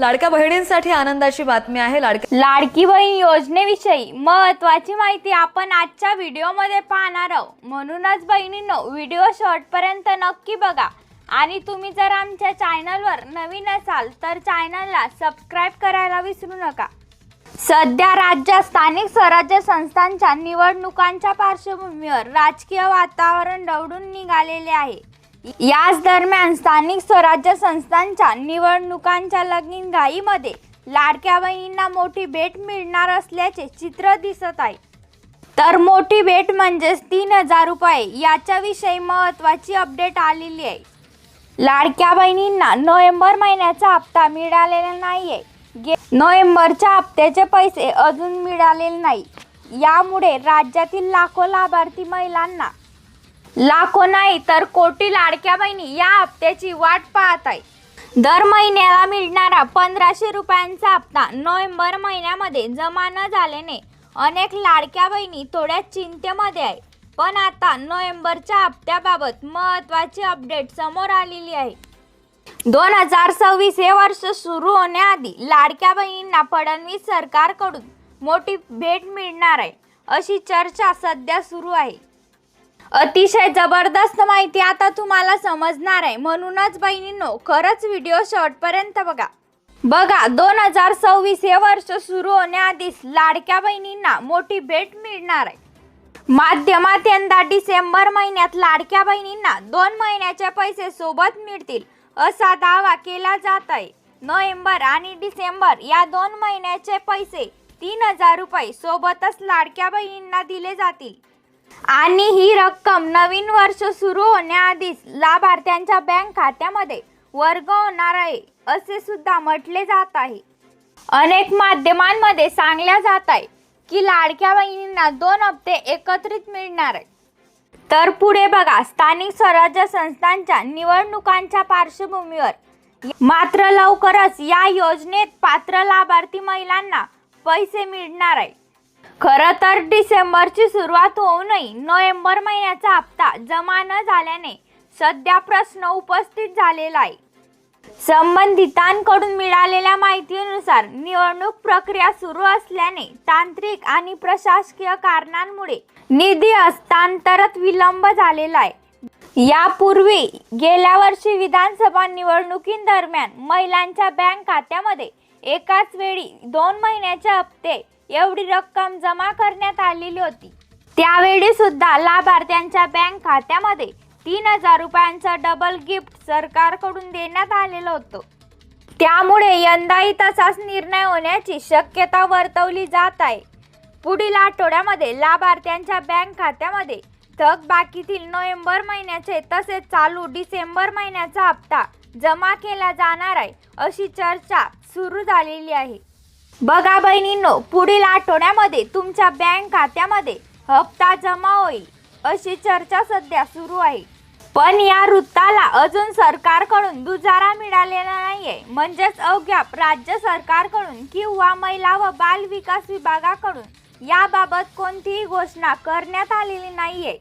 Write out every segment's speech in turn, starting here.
लाडक्या बहिणींसाठी आनंदाची बातमी आहे. लाडक्या लाडकी बहीण योजनेविषयी महत्वाची माहिती आपण आजच्या व्हिडिओमध्ये पाहणार आहोत. म्हणूनच बहिणींनो व्हिडिओ शेवटपर्यंत नक्की बघा. आणि तुम्ही जर आमच्या चॅनलवर नवीन असाल तर चॅनलला सबस्क्राईब करायला विसरू नका. सध्या राज्यात स्थानिक स्वराज्य संस्थांच्या निवडणुकांच्या पार्श्वभूमीवर राजकीय वातावरण दौडून निघालेले आहे. याच दरम्यान स्थानिक स्वराज्य संस्थांच्या निवडणुकांच्या लगीन घाईमध्ये लाडक्या बहिणींना मोठी भेट मिळणार असल्याचे चित्र दिसत आहे. तर मोठी भेट म्हणजेच तीन हजार रुपये याच्याविषयी महत्त्वाची अपडेट आलेली आहे. लाडक्या बहिणींना नोव्हेंबर महिन्याचा हप्ता मिळालेला नाहीये. गे नोव्हेंबरच्या हप्त्याचे पैसे अजून मिळालेले नाही. यामुळे राज्यातील लाखो लाभार्थी महिलांना लाखो नाही तर कोटी लाडक्या बहिणी या हप्त्याची वाट पाहत आहे. दर महिन्याला मिळणारा पंधराशे रुपयांचा हप्ता नोव्हेंबर महिन्यामध्ये जमा न झाल्याने अनेक लाडक्या बहिणी थोड्या चिंतेमध्ये आहे पण आता नोव्हेंबरच्या हप्त्याबाबत महत्त्वाची अपडेट समोर आलेली आहे. दोन हजार सव्वीस हे वर्ष सुरू होण्याआधी लाडक्या बहिणींना फडणवीस सरकारकडून मोठी भेट मिळणार आहे अशी चर्चा सध्या सुरू आहे. अतिशय जबरदस्त माहिती आता तुम्हाला समजणार आहे. म्हणूनच बहिणींनो खरंच व्हिडिओ शॉर्टपर्यंत बघा. बघा दोन हजार सव्वीस हे वर्ष सुरू होण्याआधीच लाडक्या बहिणींना मोठी भेट मिळणार आहे. माध्यमात यंदा डिसेंबर महिन्यात लाडक्या बहिणींना दोन महिन्याचे पैसे सोबत मिळतील असा दावा केला जात आहे. नोव्हेंबर आणि डिसेंबर या दोन महिन्याचे पैसे तीन हजार रुपये सोबतच लाडक्या बहिणींना दिले जातील. आणि ही रक्कम नवीन वर्ष सुरू होण्याआधीच लाभार्थ्यांच्या बँक खात्यामध्ये वर्ग होणार आहे असे सुद्धा म्हटले जात आहे. अनेक माध्यमांमध्ये सांगल्या जात आहे की लाडक्या बहिणींना दोन हप्ते एकत्रित मिळणार आहे तर पुढे बघा स्थानिक स्वराज्य संस्थांच्या निवडणुकांच्या पार्श्वभूमीवर मात्र लवकरच या योजनेत पात्र लाभार्थी महिलांना पैसे मिळणार आहे खरं तर डिसेंबरची सुरुवात होऊनही नोव्हेंबर महिन्याचा हप्ता जमा न झाल्याने सध्या प्रश्न उपस्थित झालेला आहे. संबंधितांकडून मिळालेल्या माहितीनुसार निवडणूक प्रक्रिया सुरू असल्याने तांत्रिक आणि प्रशासकीय कारणांमुळे निधी हस्तांतरात विलंब झालेला आहे. यापूर्वी गेल्या वर्षी विधानसभा निवडणुकीदरम्यान महिलांच्या बँक खात्यामध्ये एकाच वेळी दोन महिन्याचे हप्ते एवढी रक्कम जमा करण्यात आलेली होती. त्यावेळी सुद्धा लाभार्थ्यांच्या बँक खात्यामध्ये तीन हजार रुपयांचं डबल गिफ्ट सरकारकडून देण्यात आलेलं होतं. त्यामुळे यंदाही तसाच निर्णय होण्याची शक्यता वर्तवली जात आहे. पुढील आठवड्यामध्ये लाभार्थ्यांच्या बँक खात्यामध्ये थकबाकीतील नोव्हेंबर महिन्याचे तसेच चालू डिसेंबर महिन्याचा हप्ता जमा केला जाणार आहे अशी चर्चा सुरू झालेली आहे. बघा बहिणींनो पुढील आठवड्यामध्ये तुमच्या बँक खात्यामध्ये हप्ता जमा होईल अशी चर्चा सध्या सुरू आहे. पण या वृत्ताला अजून सरकारकडून दुजारा मिळालेला नाहीये. म्हणजेच अवघ्या राज्य सरकारकडून किंवा महिला व बाल विकास विभागाकडून याबाबत कोणतीही घोषणा करण्यात आलेली नाहीये.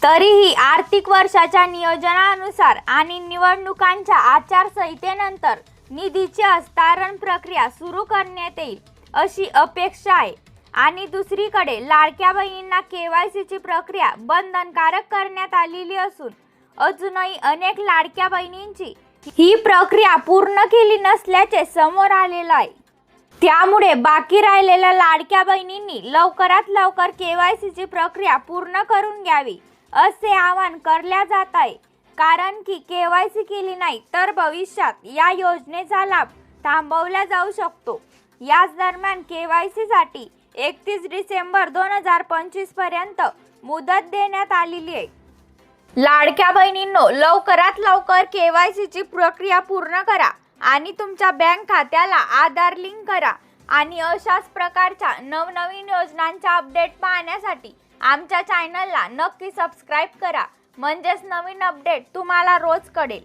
तरीही आर्थिक वर्षाच्या नियोजनानुसार आणि निवडणुकांच्या आचारसंहितेनंतर निधीची हस्तांतरण प्रक्रिया सुरू करण्यात येईल अशी अपेक्षा आहे. आणि दुसरीकडे लाडक्या बहिणींना केवायसीची प्रक्रिया बंधनकारक करण्यात आलेली असून अजूनही अनेक लाडक्या बहिणींची ही प्रक्रिया पूर्ण केली नसल्याचे समोर आलेलं आहे. त्यामुळे बाकी राहिलेल्या लाडक्या बहिणींनी लवकरात लवकर केवायसीची प्रक्रिया पूर्ण करून घ्यावी असे आवाहन करल्या जात आहे. कारण की केवायसी केली नाही तर भविष्यात या योजनेचा लाभ थांबवला जाऊ शकतो. याच दरम्यान केवायसीसाठी एकतीस डिसेंबर दोन हजार पंचवीसपर्यंत मुदत देण्यात आलेली आहे. लाडक्या बहिणींनो लवकरात लवकर केवायसीची प्रक्रिया पूर्ण करा. आणि तुमच्या बँक खात्याला आधार लिंक करा आणि अशाच प्रकारच्या नवनवीन योजनांच्या अपडेट पाहण्यासाठी आमच्या चॅनलला नक्की सबस्क्राईब करा. म्हणजेच नवीन अपडेट तुम्हाला रोज कळेल.